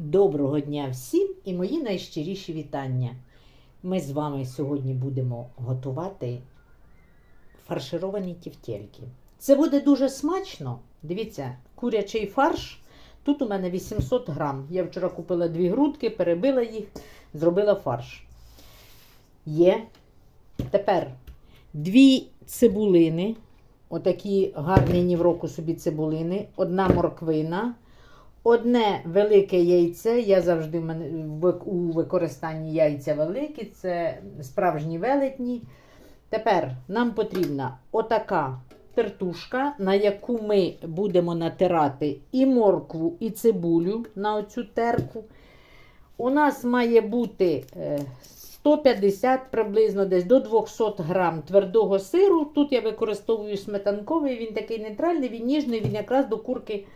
Доброго дня всім і мої найщиріші вітання. Ми з вами сьогодні будемо готувати фаршировані тівтєльки. Це буде дуже смачно. Дивіться, курячий фарш. Тут у мене 800 грам. Я вчора купила дві грудки, перебила їх, зробила фарш. Є. Тепер дві цибулини. Отакі гарні ні в року собі цибулини, одна морквина. Одне велике яйце. Я завжди у використанні яйця великі, це справжні велетні. Тепер нам потрібна отака тертушка, на яку ми будемо натирати і моркву, і цибулю на оцю терку. У нас має бути е, 150 приблизно десь до 200 грам твердого сиру. Тут я використовую сметанковий, він такий нейтральний, він ніжний, він якраз до курки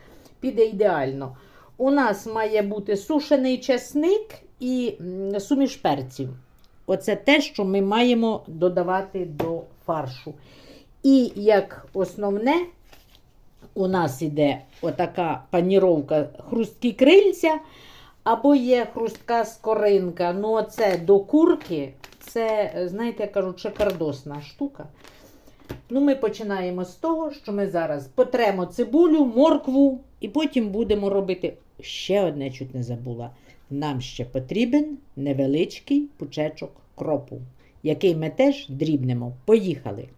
піде ідеально. У нас має бути сушений чесник і суміш перців. Оце те, що ми маємо додавати до фаршу. І як основне, у нас іде отака паніровка хрусткі крильця, або є хрустка скоринка. Ну, оце до курки, це, знаєте, я кажу, шикардосна штука. Ну, ми починаємо з того, що ми зараз потремо цибулю, моркву, і потім будемо робити ще одне, чуть не забула. Нам ще потрібен невеличкий пучечок кропу, який ми теж дрібнемо. Поїхали.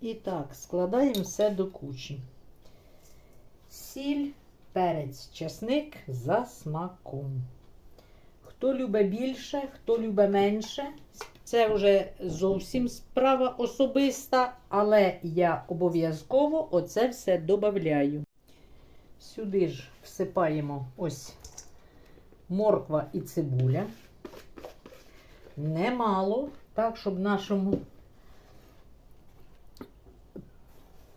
І так, складаємо все до кучі. Сіль, перець, чесник за смаком. Хто любить більше, хто любить менше, це вже зовсім справа особиста, але я обов'язково оце все додаю. Сюди ж всипаємо ось морква і цибуля. Немало, так, щоб нашому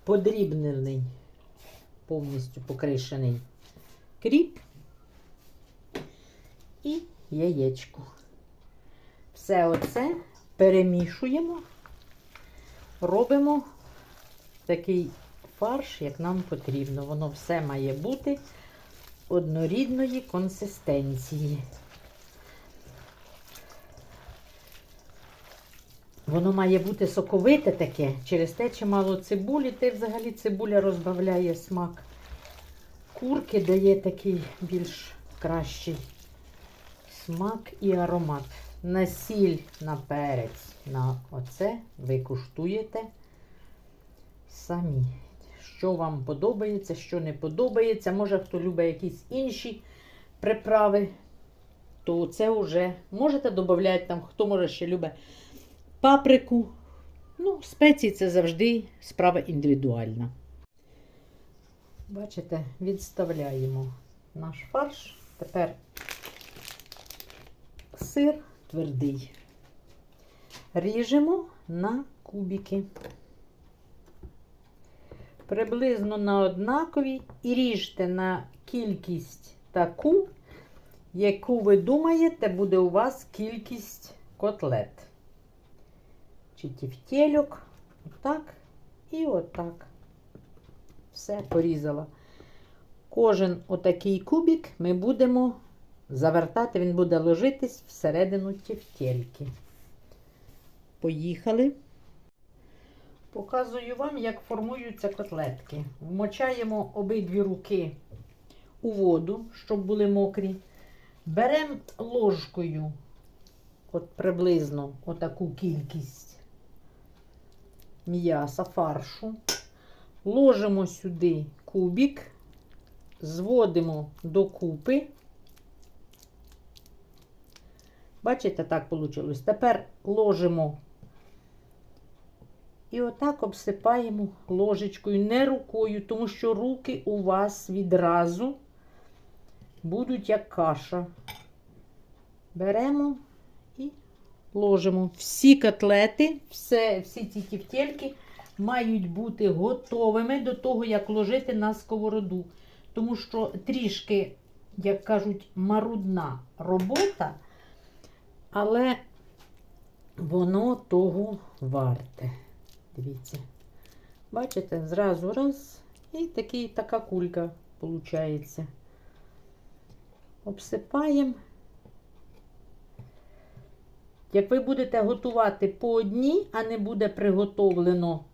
подрібнений, повністю покришений кріп і яєчко. Все оце перемішуємо, робимо такий фарш, як нам потрібно. Воно все має бути однорідної консистенції. Воно має бути соковите таке, через те чимало цибулі, й взагалі цибуля розбавляє смак. Курки дає такий більш кращий смак і аромат. На сіль, на перець, на оце ви куштуєте самі. Що вам подобається, що не подобається. Може, хто любить якісь інші приправи, то це вже можете додати там, хто може ще любить паприку. Ну, спеції це завжди справа індивідуальна. Бачите, відставляємо наш фарш. Тепер сир твердий. Ріжемо на кубики. Приблизно на однакові і ріжте на кількість таку, яку ви думаєте, буде у вас кількість котлет. Чи тівтєльок. Отак і отак. Все порізала. Кожен отакий кубик ми будемо завертати, він буде ложитись всередину тівтєльки. Поїхали. Показую вам, як формуються котлетки. Вмочаємо обидві руки у воду, щоб були мокрі. Беремо ложкою от приблизно отаку кількість м'яса, фаршу. Ложимо сюди кубик, зводимо докупи. Бачите, так вийшло. Тепер ложимо і отак обсипаємо ложечкою, не рукою, тому що руки у вас відразу будуть як каша. Беремо і ложимо. Всі котлети, все, всі ці тівтєльки мають бути готовими до того, як ложити на сковороду. Тому що трішки, як кажуть, марудна робота, але воно того варте. Дивіться. Бачите, зразу раз і такий, така кулька виходить. обсипаємо. Як ви будете готувати по одній, а не буде приготовлено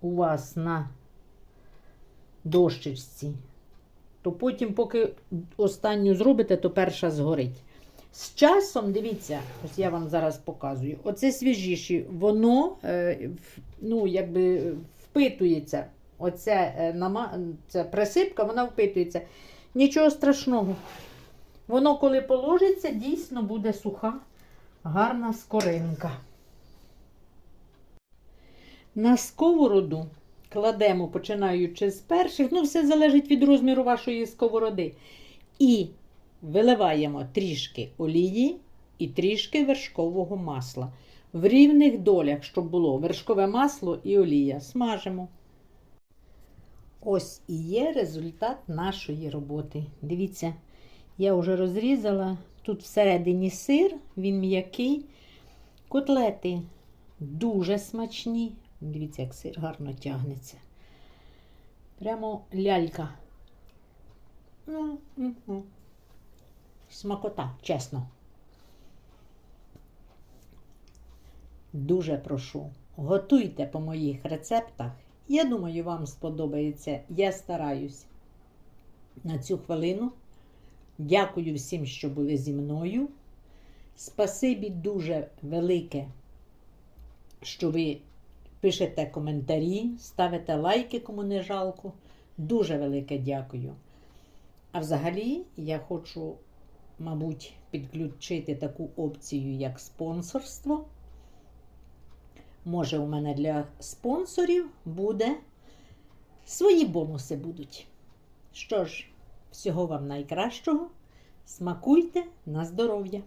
у вас на дощечці, то потім, поки останню зробите, то перша згорить. З часом, дивіться, ось я вам зараз показую. Оце свіжіші, воно е, ну, якби впитується. Оце е, це присипка, вона впитується. Нічого страшного. Воно, коли положиться, дійсно буде суха, гарна скоринка. На сковороду кладемо, починаючи з перших, ну, все залежить від розміру вашої сковороди. І виливаємо трішки олії і трішки вершкового масла. В рівних долях, щоб було вершкове масло і олія. Смажимо. Ось і є результат нашої роботи. Дивіться, я вже розрізала. Тут всередині сир, він м'який. Котлети дуже смачні. Дивіться, як сир гарно тягнеться. Прямо лялька. Смакота, чесно. Дуже прошу, готуйте по моїх рецептах. Я думаю, вам сподобається. Я стараюсь на цю хвилину. Дякую всім, що були зі мною. Спасибі дуже велике, що ви пишете коментарі, ставите лайки, кому не жалко. Дуже велике дякую. А взагалі, я хочу, мабуть, підключити таку опцію, як спонсорство. Може, у мене для спонсорів буде свої бонуси будуть. Що ж, всього вам найкращого. Смакуйте на здоров'я!